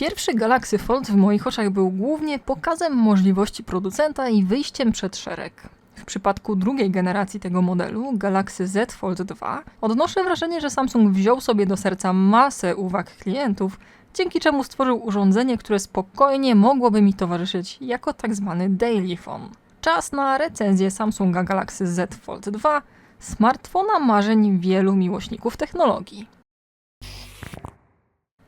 Pierwszy Galaxy Fold w moich oczach był głównie pokazem możliwości producenta i wyjściem przed szereg. W przypadku drugiej generacji tego modelu, Galaxy Z Fold 2, odnoszę wrażenie, że Samsung wziął sobie do serca masę uwag klientów, dzięki czemu stworzył urządzenie, które spokojnie mogłoby mi towarzyszyć jako tak zwany daily phone. Czas na recenzję Samsunga Galaxy Z Fold 2, smartfona marzeń wielu miłośników technologii.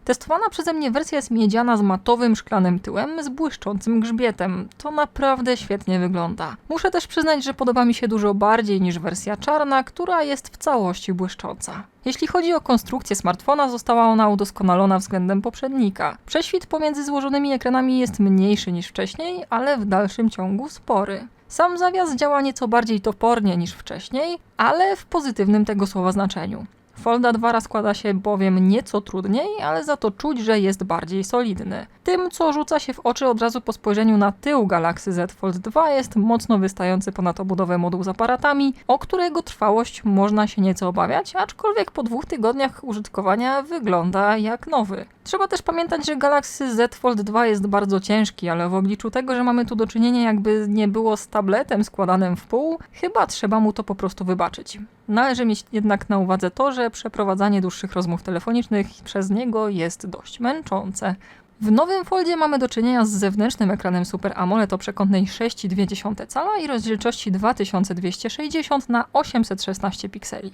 Testowana przeze mnie wersja jest miedziana z matowym szklanym tyłem z błyszczącym grzbietem. To naprawdę świetnie wygląda. Muszę też przyznać, że podoba mi się dużo bardziej niż wersja czarna, która jest w całości błyszcząca. Jeśli chodzi o konstrukcję smartfona, została ona udoskonalona względem poprzednika. Prześwit pomiędzy złożonymi ekranami jest mniejszy niż wcześniej, ale w dalszym ciągu spory. Sam zawias działa nieco bardziej topornie niż wcześniej, ale w pozytywnym tego słowa znaczeniu. Folda 2 rozkłada się bowiem nieco trudniej, ale za to czuć, że jest bardziej solidny. Tym, co rzuca się w oczy od razu po spojrzeniu na tył Galaxy Z Fold 2 jest mocno wystający ponad obudowę moduł z aparatami, o którego trwałość można się nieco obawiać, aczkolwiek po dwóch tygodniach użytkowania wygląda jak nowy. Trzeba też pamiętać, że Galaxy Z Fold 2 jest bardzo ciężki, ale w obliczu tego, że mamy tu do czynienia jakby nie było z tabletem składanym w pół, chyba trzeba mu to po prostu wybaczyć. Należy mieć jednak na uwadze to, że przeprowadzanie dłuższych rozmów telefonicznych przez niego jest dość męczące. W nowym Foldzie mamy do czynienia z zewnętrznym ekranem Super AMOLED o przekątnej 6,2 cala i rozdzielczości 2260 na 816 pikseli.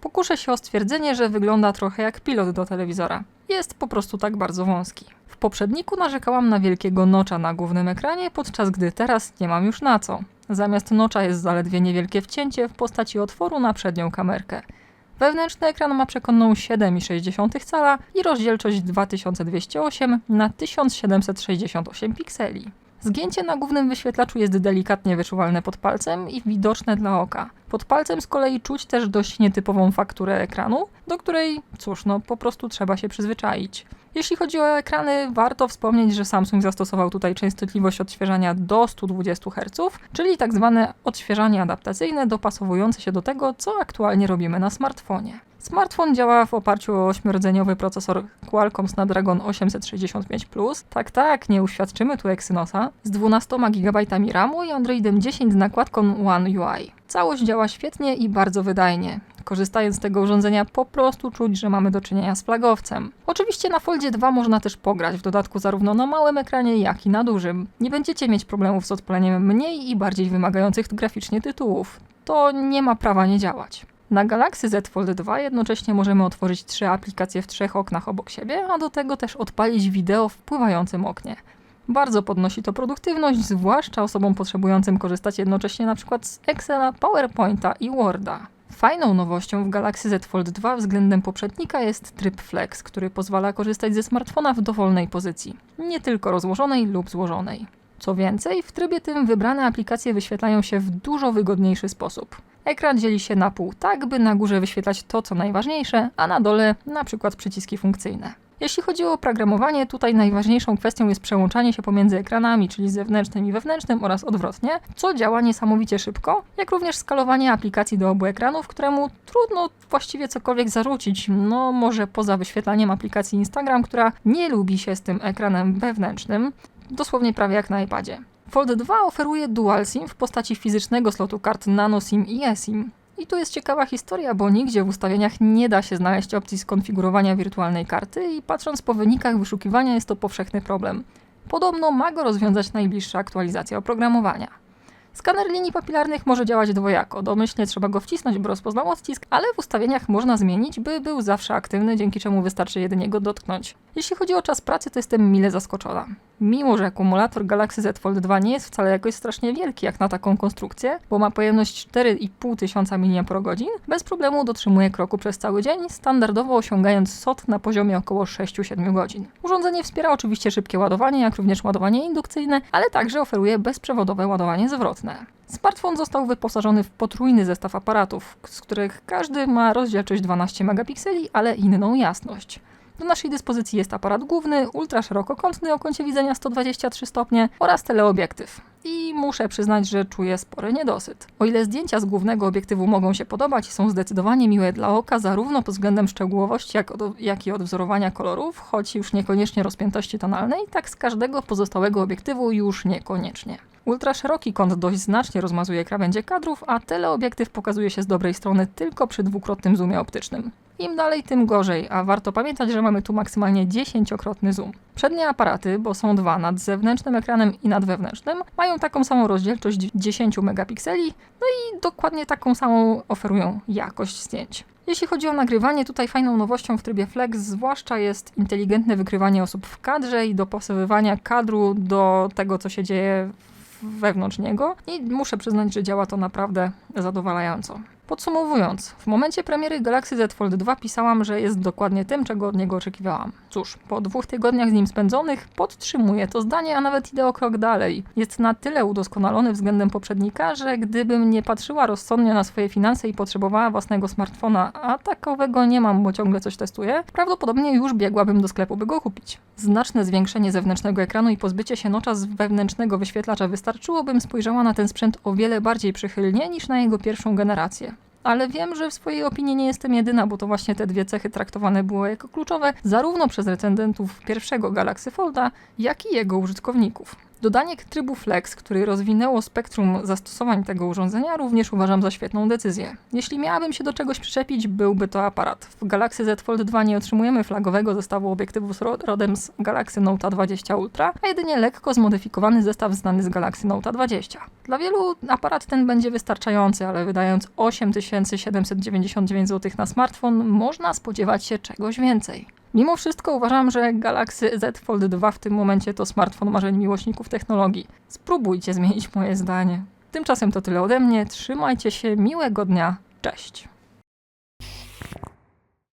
Pokuszę się o stwierdzenie, że wygląda trochę jak pilot do telewizora. Jest po prostu tak bardzo wąski. W poprzedniku narzekałam na wielkiego nocza na głównym ekranie, podczas gdy teraz nie mam już na co. Zamiast nocza jest zaledwie niewielkie wcięcie w postaci otworu na przednią kamerkę. Wewnętrzny ekran ma przekonną 7,6 cala i rozdzielczość 2208 na 1768 pikseli. Zgięcie na głównym wyświetlaczu jest delikatnie wyczuwalne pod palcem i widoczne dla oka. Pod palcem z kolei czuć też dość nietypową fakturę ekranu, do której, cóż, no po prostu trzeba się przyzwyczaić. Jeśli chodzi o ekrany, warto wspomnieć, że Samsung zastosował tutaj częstotliwość odświeżania do 120 Hz, czyli tak zwane odświeżanie adaptacyjne dopasowujące się do tego, co aktualnie robimy na smartfonie. Smartfon działa w oparciu o ośmiordzeniowy procesor Qualcomm Snapdragon 865 Plus. Tak, tak, nie uświadczymy tu Exynosa. Z 12 GB RAMu i Androidem 10 z nakładką One UI. Całość działa świetnie i bardzo wydajnie. Korzystając z tego urządzenia po prostu czuć, że mamy do czynienia z flagowcem. Oczywiście na Foldzie 2 można też pograć, w dodatku zarówno na małym ekranie, jak i na dużym. Nie będziecie mieć problemów z odpaleniem mniej i bardziej wymagających graficznie tytułów. To nie ma prawa nie działać. Na Galaxy Z Fold 2 jednocześnie możemy otworzyć trzy aplikacje w trzech oknach obok siebie, a do tego też odpalić wideo w pływającym oknie. Bardzo podnosi to produktywność, zwłaszcza osobom potrzebującym korzystać jednocześnie np. z Excela, PowerPointa i Worda. Fajną nowością w Galaxy Z Fold 2 względem poprzednika jest tryb Flex, który pozwala korzystać ze smartfona w dowolnej pozycji, nie tylko rozłożonej lub złożonej. Co więcej, w trybie tym wybrane aplikacje wyświetlają się w dużo wygodniejszy sposób. Ekran dzieli się na pół, tak by na górze wyświetlać to, co najważniejsze, a na dole na przykład przyciski funkcyjne. Jeśli chodzi o oprogramowanie, tutaj najważniejszą kwestią jest przełączanie się pomiędzy ekranami, czyli zewnętrznym i wewnętrznym oraz odwrotnie, co działa niesamowicie szybko, jak również skalowanie aplikacji do obu ekranów, któremu trudno właściwie cokolwiek zarzucić, no może poza wyświetlaniem aplikacji Instagram, która nie lubi się z tym ekranem wewnętrznym, dosłownie prawie jak na iPadzie. Fold 2 oferuje Dual SIM w postaci fizycznego slotu kart Nano SIM i eSIM. I tu jest ciekawa historia, bo nigdzie w ustawieniach nie da się znaleźć opcji skonfigurowania wirtualnej karty i patrząc po wynikach wyszukiwania jest to powszechny problem. Podobno ma go rozwiązać najbliższa aktualizacja oprogramowania. Skaner linii papilarnych może działać dwojako. Domyślnie trzeba go wcisnąć, by rozpoznał odcisk, ale w ustawieniach można zmienić, by był zawsze aktywny, dzięki czemu wystarczy jedynie go dotknąć. Jeśli chodzi o czas pracy, to jestem mile zaskoczona. Mimo, że akumulator Galaxy Z Fold 2 nie jest wcale jakoś strasznie wielki jak na taką konstrukcję, bo ma pojemność 4,5 tysiąca mAh, bez problemu dotrzymuje kroku przez cały dzień, standardowo osiągając SOT na poziomie około 6-7 godzin. Urządzenie wspiera oczywiście szybkie ładowanie, jak również ładowanie indukcyjne, ale także oferuje bezprzewodowe ładowanie zwrotne. Smartfon został wyposażony w potrójny zestaw aparatów, z których każdy ma rozdzielczość 12 megapikseli, ale inną jasność. Do naszej dyspozycji jest aparat główny, ultraszerokokątny o kącie widzenia 123 stopnie oraz teleobiektyw. i muszę przyznać, że czuję spory niedosyt. O ile zdjęcia z głównego obiektywu mogą się podobać i są zdecydowanie miłe dla oka, zarówno pod względem szczegółowości, jak, od, jak i odwzorowania kolorów, choć już niekoniecznie rozpiętości tonalnej, tak z każdego pozostałego obiektywu już niekoniecznie. Ultraszeroki kąt dość znacznie rozmazuje krawędzie kadrów, a teleobiektyw pokazuje się z dobrej strony tylko przy dwukrotnym zoomie optycznym. Im dalej, tym gorzej, a warto pamiętać, że mamy tu maksymalnie 10-krotny zoom. Przednie aparaty, bo są dwa nad zewnętrznym ekranem i nad wewnętrznym, mają taką samą rozdzielczość 10 megapikseli, no i dokładnie taką samą oferują jakość zdjęć. Jeśli chodzi o nagrywanie, tutaj fajną nowością w trybie Flex zwłaszcza jest inteligentne wykrywanie osób w kadrze i dopasowywanie kadru do tego, co się dzieje wewnątrz niego i muszę przyznać, że działa to naprawdę zadowalająco. Podsumowując, w momencie premiery Galaxy Z Fold 2 pisałam, że jest dokładnie tym, czego od niego oczekiwałam. Cóż, po dwóch tygodniach z nim spędzonych podtrzymuję to zdanie, a nawet idę o krok dalej. Jest na tyle udoskonalony względem poprzednika, że gdybym nie patrzyła rozsądnie na swoje finanse i potrzebowała własnego smartfona, a takowego nie mam, bo ciągle coś testuję, prawdopodobnie już biegłabym do sklepu, by go kupić. Znaczne zwiększenie zewnętrznego ekranu i pozbycie się nocza z wewnętrznego wyświetlacza wystarczyłobym spojrzała na ten sprzęt o wiele bardziej przychylnie niż na jego pierwszą generację. Ale wiem, że w swojej opinii nie jestem jedyna, bo to właśnie te dwie cechy traktowane były jako kluczowe zarówno przez recenzentów pierwszego Galaxy Folda, jak i jego użytkowników. Dodanie trybu Flex, który rozwinęło spektrum zastosowań tego urządzenia, również uważam za świetną decyzję. Jeśli miałabym się do czegoś przyczepić, byłby to aparat. W Galaxy Z Fold 2 nie otrzymujemy flagowego zestawu obiektywów rodem z Galaxy Note 20 Ultra, a jedynie lekko zmodyfikowany zestaw znany z Galaxy Note 20. Dla wielu aparat ten będzie wystarczający, ale wydając 8799 zł na smartfon, można spodziewać się czegoś więcej. Mimo wszystko uważam, że Galaxy Z Fold 2 w tym momencie to smartfon marzeń miłośników technologii. Spróbujcie zmienić moje zdanie. Tymczasem to tyle ode mnie. Trzymajcie się, miłego dnia. Cześć.